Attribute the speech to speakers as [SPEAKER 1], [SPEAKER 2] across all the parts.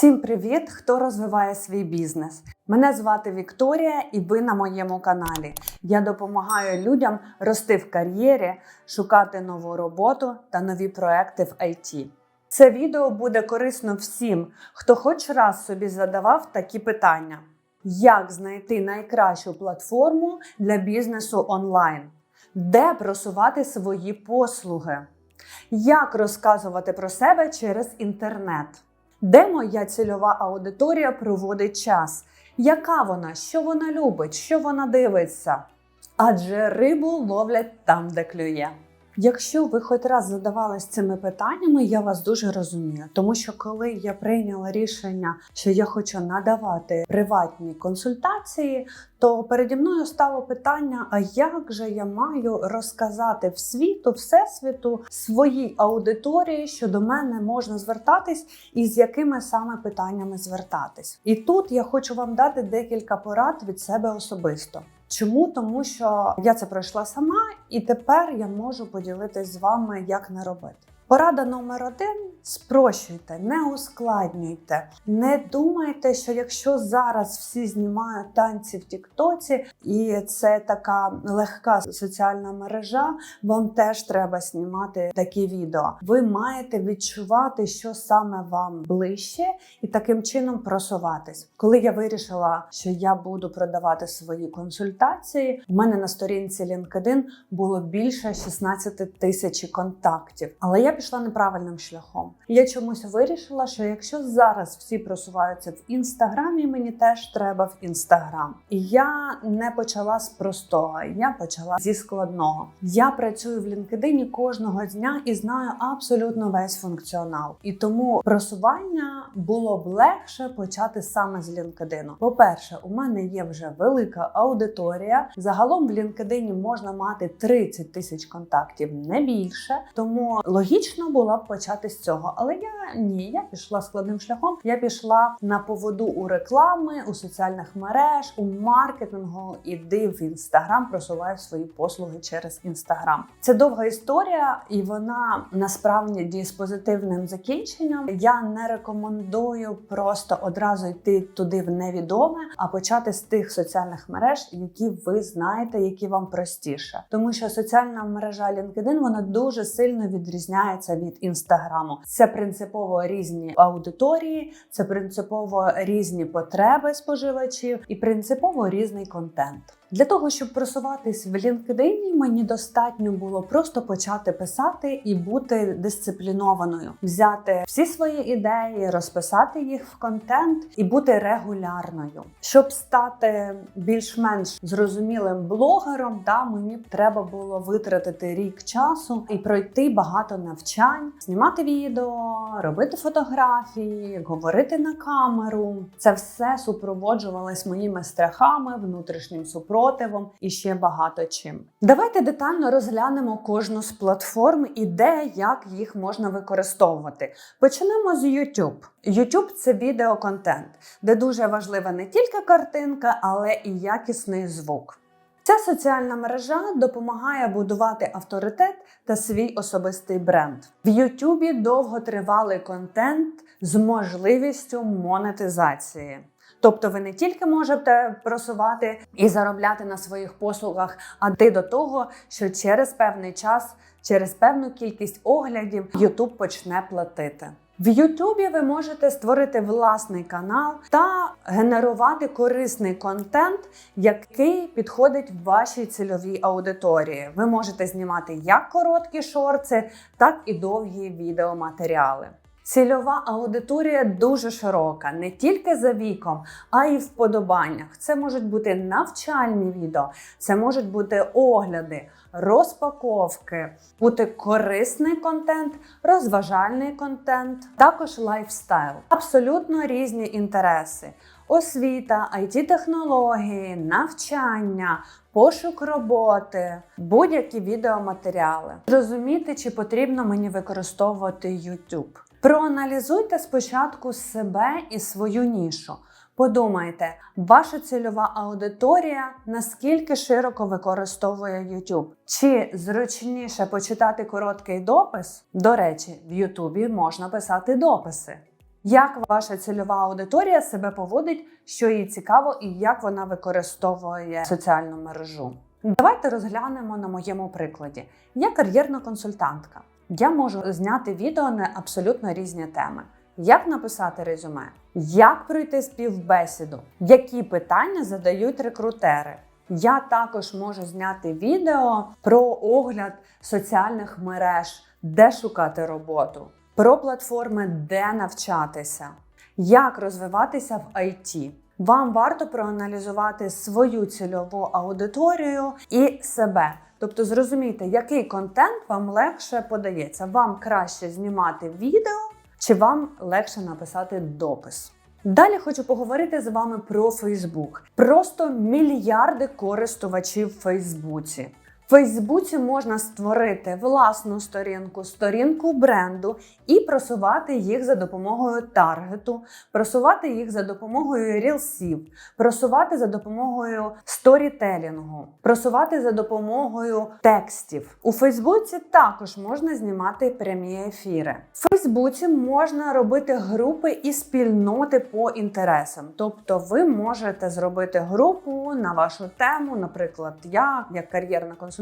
[SPEAKER 1] Всім привіт, хто розвиває свій бізнес. Мене звати Вікторія, і ви на моєму каналі. Я допомагаю людям рости в кар'єрі, шукати нову роботу та нові проекти в IT. Це відео буде корисно всім, хто хоч раз собі задавав такі питання: як знайти найкращу платформу для бізнесу онлайн, де просувати свої послуги, як розказувати про себе через інтернет. Де моя цільова аудиторія проводить час? Яка вона? Що вона любить? Що вона дивиться? Адже рибу ловлять там, де клює. Якщо ви хоч раз задавались цими питаннями, я вас дуже розумію. Тому що коли я прийняла рішення, що я хочу надавати приватні консультації, то переді мною стало питання: а як же я маю розказати в світу, всесвіту своїй аудиторії, що до мене можна звертатись, і з якими саме питаннями звертатись? І тут я хочу вам дати декілька порад від себе особисто. Чому? Тому що я це пройшла сама, і тепер я можу поділитись з вами, як не робити. Порада номер один: спрощуйте, не ускладнюйте. Не думайте, що якщо зараз всі знімають танці в Тіктоці, і це така легка соціальна мережа, вам теж треба знімати такі відео. Ви маєте відчувати, що саме вам ближче, і таким чином просуватись. Коли я вирішила, що я буду продавати свої консультації, у мене на сторінці LinkedIn було більше 16 тисяч контактів, але я пішла неправильним шляхом. Я чомусь вирішила, що якщо зараз всі просуваються в інстаграмі, мені теж треба в інстаграм. І я не почала з простого, я почала зі складного. Я працюю в LinkedIn кожного дня і знаю абсолютно весь функціонал. І тому просування було б легше почати саме з LinkedIn. По-перше, у мене є вже велика аудиторія. Загалом в LinkedIn можна мати 30 тисяч контактів, не більше. Тому логічно було б почати з цього. Але я ні, я пішла складним шляхом. Я пішла на поводу у реклами, у соціальних мереж, у маркетингу. Іди в інстаграм, просуваю свої послуги через інстаграм. Це довга історія, і вона насправді з позитивним закінченням. Я не рекомендую просто одразу йти туди в невідоме, а почати з тих соціальних мереж, які ви знаєте, які вам простіше, тому що соціальна мережа LinkedIn, вона дуже сильно відрізняється від інстаграму. Це принципово різні аудиторії, це принципово різні потреби споживачів і принципово різний контент. Для того щоб просуватись в LinkedIn, мені достатньо було просто почати писати і бути дисциплінованою, взяти всі свої ідеї, розписати їх в контент і бути регулярною. Щоб стати більш-менш зрозумілим блогером, да, мені треба було витратити рік часу і пройти багато навчань, знімати відео, робити фотографії, говорити на камеру. Це все супроводжувалось моїми страхами, внутрішнім супротивом і ще багато чим. Давайте детально розглянемо кожну з платформ і де як їх можна використовувати. Почнемо з YouTube. YouTube – це відеоконтент, де дуже важлива не тільки картинка, але і якісний звук. Ця соціальна мережа допомагає будувати авторитет та свій особистий бренд. В Ютубі довготривалий контент з можливістю монетизації. Тобто ви не тільки можете просувати і заробляти на своїх послугах, а ти до того, що через певний час, через певну кількість оглядів, YouTube почне платити. В Ютубі ви можете створити власний канал та генерувати корисний контент, який підходить вашій цільовій аудиторії. Ви можете знімати як короткі шорти, так і довгі відеоматеріали. Цільова аудиторія дуже широка, не тільки за віком, а й в вподобаннях. Це можуть бути навчальні відео, це можуть бути огляди, розпаковки, бути корисний контент, розважальний контент, також лайфстайл. Абсолютно різні інтереси. Освіта, it технології навчання, пошук роботи, будь-які відеоматеріали. Зрозуміти, чи потрібно мені використовувати YouTube. Проаналізуйте спочатку себе і свою нішу. Подумайте, ваша цільова аудиторія наскільки широко використовує YouTube? Чи зручніше почитати короткий допис? До речі, в YouTube можна писати дописи. Як ваша цільова аудиторія себе поводить, що їй цікаво, і як вона використовує соціальну мережу? Давайте розглянемо на моєму прикладі. Я кар'єрна консультантка. Я можу зняти відео на абсолютно різні теми. Як написати резюме, як пройти співбесіду, які питання задають рекрутери. Я також можу зняти відео про огляд соціальних мереж, де шукати роботу, про платформи, де навчатися, як розвиватися в IT. Вам варто проаналізувати свою цільову аудиторію і себе. Тобто зрозумійте, який контент вам легше подається. Вам краще знімати відео, чи вам легше написати допис. Далі хочу поговорити з вами про Фейсбук. Просто мільярди користувачів в Фейсбуці. Фейсбуці можна створити власну сторінку, сторінку бренду і просувати їх за допомогою таргету, просувати їх за допомогою рілсів, просувати за допомогою сторітелінгу, просувати за допомогою текстів. У Фейсбуці також можна знімати прямі ефіри. В Фейсбуці можна робити групи і спільноти по інтересам. Тобто, ви можете зробити групу на вашу тему, наприклад, я, як кар'єрна консультантка,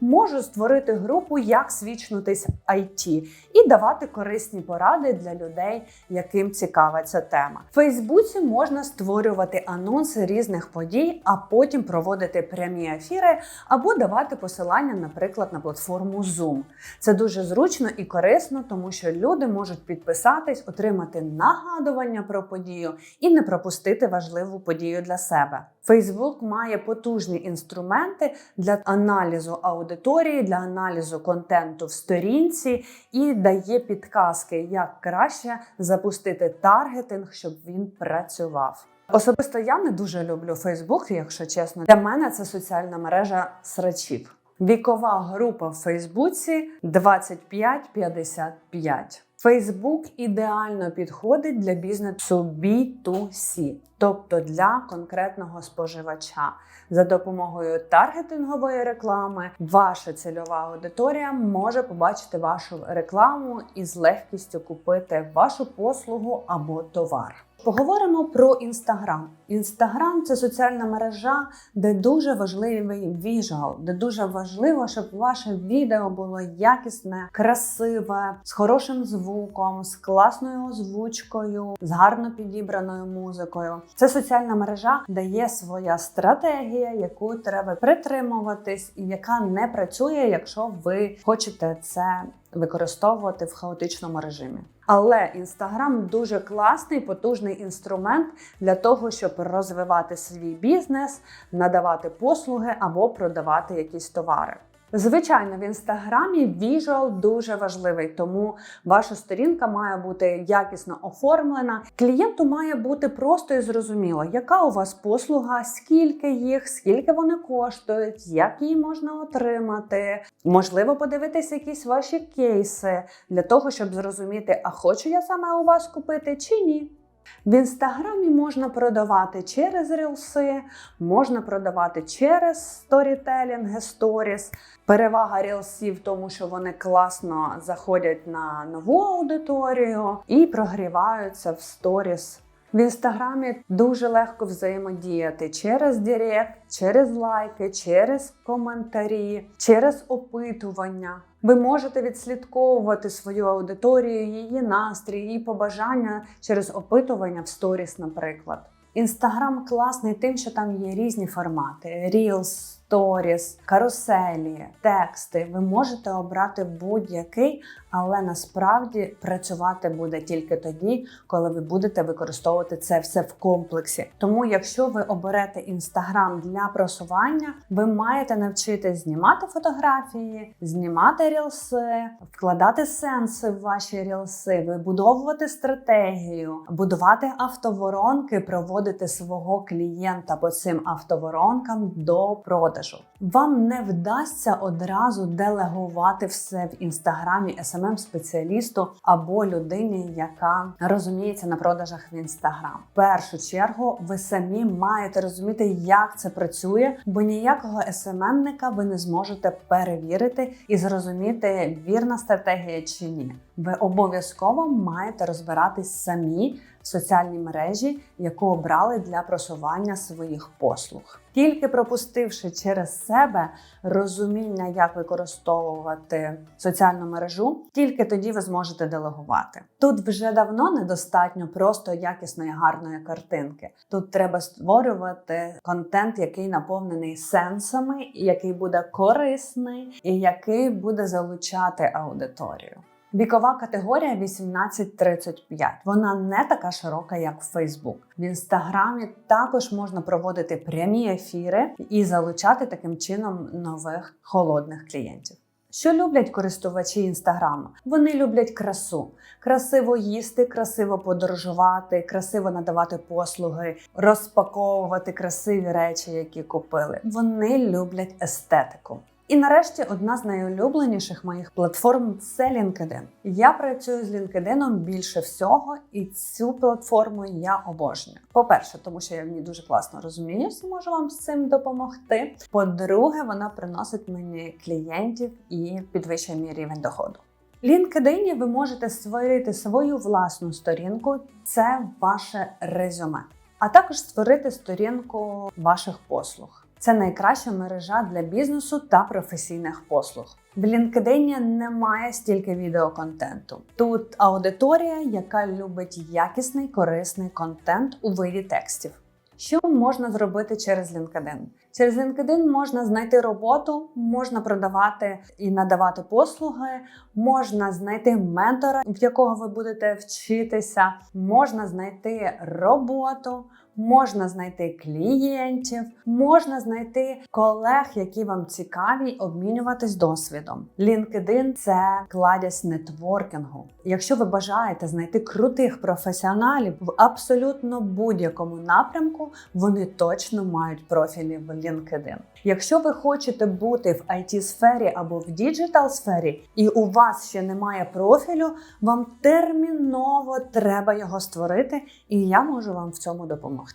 [SPEAKER 1] можу створити групу, як свідчнутись в IT і давати корисні поради для людей, яким цікава ця тема. В Фейсбуці можна створювати анонси різних подій, а потім проводити прямі ефіри або давати посилання, наприклад, на платформу Zoom. Це дуже зручно і корисно, тому що люди можуть підписатись, отримати нагадування про подію і не пропустити важливу подію для себе. Facebook має потужні інструменти для аналізу аудиторії, для аналізу контенту в сторінці і дає підказки, як краще запустити таргетинг, щоб він працював. Особисто я не дуже люблю Facebook, якщо чесно. Для мене це соціальна мережа срачів. Вікова група в Фейсбуці 25-55. Фейсбук ідеально підходить для бізнесу B2C, тобто для конкретного споживача. За допомогою таргетингової реклами ваша цільова аудиторія може побачити вашу рекламу і з легкістю купити вашу послугу або товар. Поговоримо про інстаграм. Інстаграм це соціальна мережа, де дуже важливий віжуал, де дуже важливо, щоб ваше відео було якісне, красиве, з хорошим звуком, з класною озвучкою, з гарно підібраною музикою. Це соціальна мережа, де є своя стратегія, яку треба притримуватись, і яка не працює, якщо ви хочете це використовувати в хаотичному режимі. Але інстаграм дуже класний, потужний інструмент для того, щоб розвивати свій бізнес, надавати послуги або продавати якісь товари. Звичайно, в інстаграмі віжуал дуже важливий, тому ваша сторінка має бути якісно оформлена. Клієнту має бути просто і зрозуміло, яка у вас послуга, скільки їх, скільки вони коштують, як її можна отримати. Можливо, подивитися якісь ваші кейси для того, щоб зрозуміти, а хочу я саме у вас купити чи ні. В інстаграмі можна продавати через рілси, можна продавати через сторітелінги, сторіс. Перевага рілсів в тому, що вони класно заходять на нову аудиторію і прогріваються в сторіс. В інстаграмі дуже легко взаємодіяти через Директ, через лайки, через коментарі, через опитування. Ви можете відслідковувати свою аудиторію, її настрій, її побажання через опитування в сторіс, наприклад. Інстаграм класний тим, що там є різні формати: Reels, Stories, каруселі, тексти. Ви можете обрати будь-який, але насправді працювати буде тільки тоді, коли ви будете використовувати це все в комплексі. Тому, якщо ви оберете інстаграм для просування, ви маєте навчитись знімати фотографії, знімати рілси, вкладати сенси в ваші рілси, вибудовувати стратегію, будувати автоворонки, проводити свого клієнта по цим автоворонкам до продажу. Вам не вдасться одразу делегувати все в інстаграмі smm спеціалісту або людині, яка розуміється на продажах в інстаграм. В першу чергу ви самі маєте розуміти, як це працює, бо ніякого СММника ви не зможете перевірити і зрозуміти, вірна стратегія чи ні. Ви обов'язково маєте розбиратись самі в соціальній мережі, яку обрали для просування своїх послуг. Тільки пропустивши через себе розуміння, як використовувати соціальну мережу, тільки тоді ви зможете делегувати. Тут вже давно недостатньо просто якісної гарної картинки. Тут треба створювати контент, який наповнений сенсами, який буде корисний і який буде залучати аудиторію. Вікова категорія 18-35. Вона не така широка, як в Facebook. В інстаграмі також можна проводити прямі ефіри і залучати таким чином нових холодних клієнтів. Що люблять користувачі інстаграму? Вони люблять красу, красиво їсти, красиво подорожувати, красиво надавати послуги, розпаковувати красиві речі, які купили. Вони люблять естетику. І нарешті одна з найулюбленіших моїх платформ це LinkedIn. Я працюю з LinkedIn більше всього, і цю платформу я обожнюю. По-перше, тому що я в ній дуже класно розуміюся, можу вам з цим допомогти. По-друге, вона приносить мені клієнтів і підвищує мій рівень доходу. LinkedIn ви можете створити свою власну сторінку, це ваше резюме, а також створити сторінку ваших послуг. Це найкраща мережа для бізнесу та професійних послуг. В LinkedIn немає стільки відеоконтенту. Тут аудиторія, яка любить якісний корисний контент у виді текстів. Що можна зробити через LinkedIn? Через LinkedIn можна знайти роботу, можна продавати і надавати послуги, можна знайти ментора, в якого ви будете вчитися, можна знайти роботу, можна знайти клієнтів, можна знайти колег, які вам цікаві, обмінюватись досвідом. LinkedIn – це кладязь нетворкінгу. Якщо ви бажаєте знайти крутих професіоналів в абсолютно будь-якому напрямку, вони точно мають профілі в LinkedIn. Якщо ви хочете бути в it сфері або в діджитал сфері, і у вас ще немає профілю, вам терміново треба його створити, і я можу вам в цьому допомогти.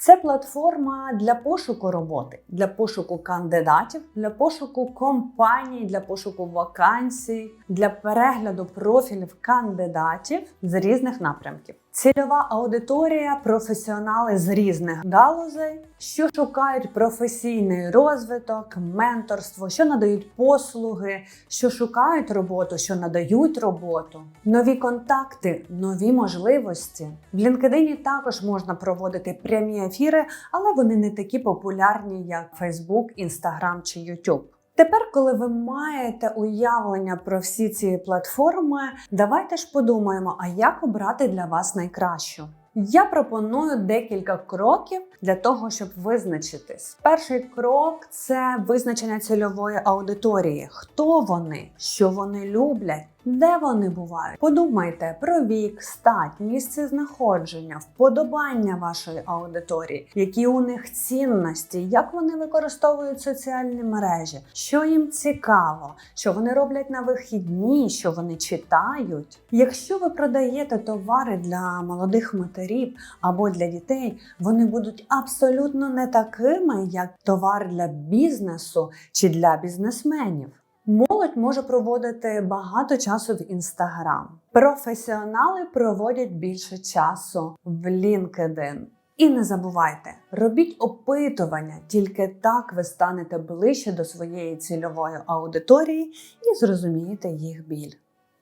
[SPEAKER 1] Це платформа для пошуку роботи, для пошуку кандидатів, для пошуку компаній, для пошуку вакансій, для перегляду профілів кандидатів з різних напрямків. Цільова аудиторія професіонали з різних галузей, що шукають професійний розвиток, менторство, що надають послуги, що шукають роботу, що надають роботу, нові контакти, нові можливості. В LinkedIn також можна проводити прямі ефіри, але вони не такі популярні, як Facebook, Instagram чи YouTube. Тепер, коли ви маєте уявлення про всі ці платформи, давайте ж подумаємо, а як обрати для вас найкращу. Я пропоную декілька кроків для того, щоб визначитись. Перший крок це визначення цільової аудиторії. Хто вони, що вони люблять, де вони бувають. Подумайте про вік, стать, місце знаходження, вподобання вашої аудиторії, які у них цінності, як вони використовують соціальні мережі, що їм цікаво, що вони роблять на вихідні, що вони читають. Якщо ви продаєте товари для молодих матерів або для дітей, вони будуть абсолютно не такими, як товар для бізнесу чи для бізнесменів. Молодь може проводити багато часу в інстаграм. Професіонали проводять більше часу в LinkedIn. І не забувайте, робіть опитування, тільки так ви станете ближче до своєї цільової аудиторії і зрозумієте їх біль.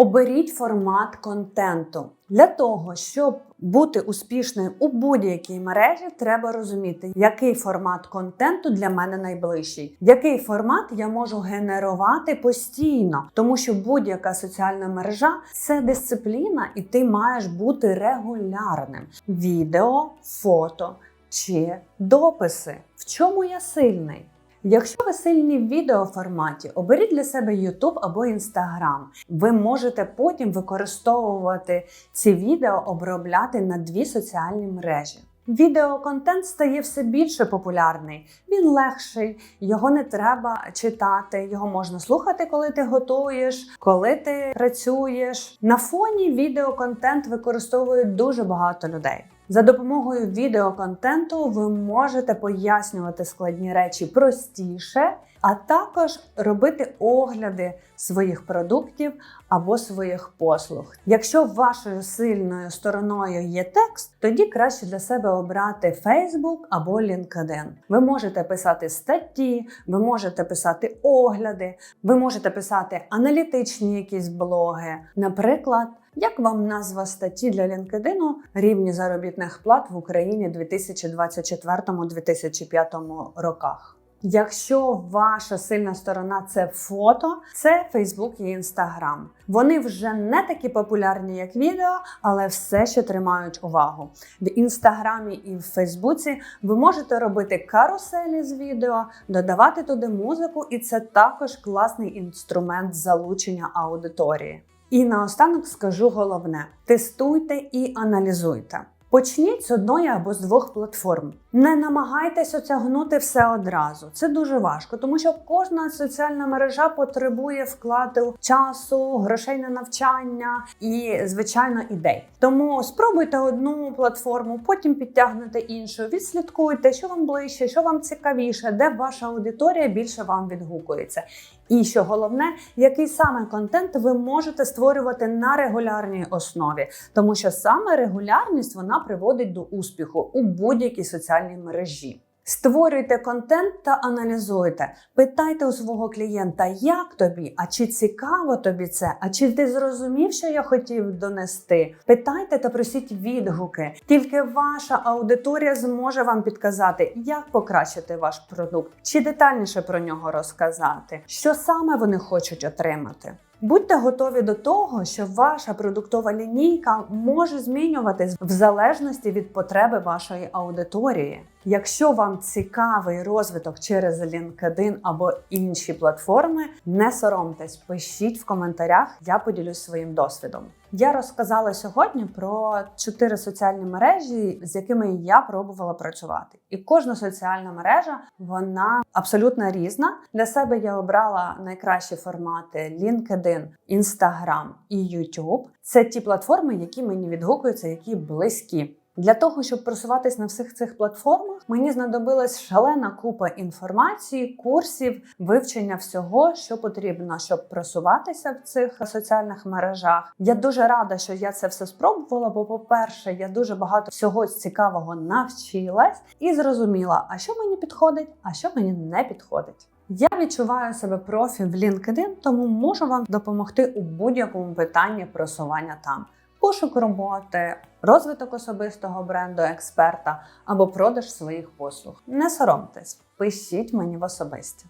[SPEAKER 1] Оберіть формат контенту. Для того, щоб бути успішною у будь-якій мережі, треба розуміти, який формат контенту для мене найближчий, який формат я можу генерувати постійно, тому що будь-яка соціальна мережа це дисципліна, і ти маєш бути регулярним. Відео, фото чи дописи. В чому я сильний? Якщо ви сильні в відеоформаті, оберіть для себе YouTube або Instagram. Ви можете потім використовувати ці відео, обробляти на дві соціальні мережі. Відеоконтент стає все більше популярний. Він легший, його не треба читати, його можна слухати, коли ти готуєш, коли ти працюєш. На фоні відеоконтент використовують дуже багато людей. За допомогою відеоконтенту ви можете пояснювати складні речі простіше, а також робити огляди своїх продуктів або своїх послуг. Якщо вашою сильною стороною є текст, тоді краще для себе обрати Facebook або LinkedIn. Ви можете писати статті, ви можете писати огляди, ви можете писати аналітичні якісь блоги. Наприклад, як вам назва статті для LinkedIn рівні заробітних плат в Україні 2024-2005 роках? Якщо ваша сильна сторона це фото, це Facebook і Instagram. Вони вже не такі популярні, як відео, але все ще тримають увагу. В інстаграмі і в Фейсбуці ви можете робити каруселі з відео, додавати туди музику, і це також класний інструмент залучення аудиторії. І наостанок скажу головне: тестуйте і аналізуйте. Почніть з одної або з двох платформ. Не намагайтесь отягнути все одразу. Це дуже важко, тому що кожна соціальна мережа потребує вкладу часу, грошей на навчання і, звичайно, ідей. Тому спробуйте одну платформу, потім підтягнете іншу. Відслідкуйте, що вам ближче, що вам цікавіше, де ваша аудиторія більше вам відгукується. І що головне, який саме контент ви можете створювати на регулярній основі, тому що саме регулярність вона приводить до успіху у будь-якій соціальній мережі. Створюйте контент та аналізуйте. Питайте у свого клієнта, як тобі, а чи цікаво тобі це, а чи ти зрозумів, що я хотів донести. Питайте та просіть відгуки. Тільки ваша аудиторія зможе вам підказати, як покращити ваш продукт, чи детальніше про нього розказати, що саме вони хочуть отримати. Будьте готові до того, що ваша продуктова лінійка може змінюватись в залежності від потреби вашої аудиторії. Якщо вам цікавий розвиток через LinkedIn або інші платформи, не соромтесь, пишіть в коментарях, я поділюсь своїм досвідом. Я розказала сьогодні про чотири соціальні мережі, з якими я пробувала працювати. І кожна соціальна мережа вона абсолютно різна. Для себе я обрала найкращі формати LinkedIn, Instagram і YouTube. Це ті платформи, які мені відгукуються, які близькі. Для того, щоб просуватись на всіх цих платформах, мені знадобилась шалена купа інформації, курсів, вивчення всього, що потрібно, щоб просуватися в цих соціальних мережах. Я дуже рада, що я це все спробувала. Бо, по-перше, я дуже багато всього цікавого навчилась і зрозуміла, а що мені підходить, а що мені не підходить. Я відчуваю себе профі в LinkedIn, тому можу вам допомогти у будь-якому питанні просування там пошук роботи, розвиток особистого бренду експерта або продаж своїх послуг. Не соромтесь, пишіть мені в особисті.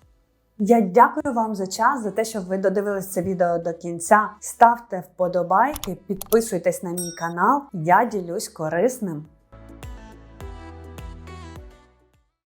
[SPEAKER 1] Я дякую вам за час, за те, що ви додивились це відео до кінця. Ставте вподобайки, підписуйтесь на мій канал. Я ділюсь корисним.